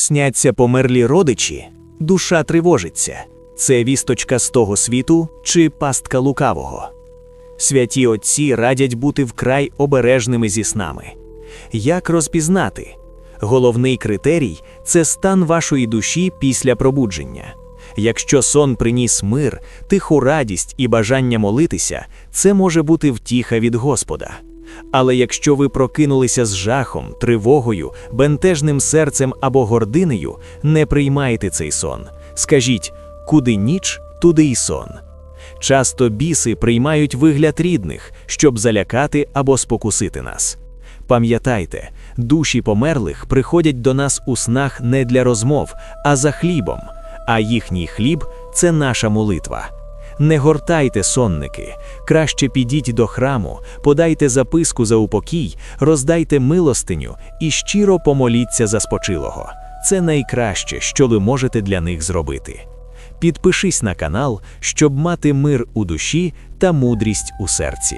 Сняться померлі родичі, душа тривожиться. Це вісточка з того світу чи пастка лукавого. Святі отці радять бути вкрай обережними зі снами. Як розпізнати? Головний критерій це стан вашої душі після пробудження. Якщо сон приніс мир, тиху радість і бажання молитися, це може бути втіха від Господа. Але якщо ви прокинулися з жахом, тривогою, бентежним серцем або гординею, не приймайте цей сон. Скажіть, куди ніч, туди й сон. Часто біси приймають вигляд рідних, щоб залякати або спокусити нас. Пам'ятайте, душі померлих приходять до нас у снах не для розмов, а за хлібом, а їхній хліб це наша молитва. Не гортайте сонники, краще підіть до храму, подайте записку за упокій, роздайте милостиню і щиро помоліться за спочилого. Це найкраще, що ви можете для них зробити. Підпишись на канал, щоб мати мир у душі та мудрість у серці.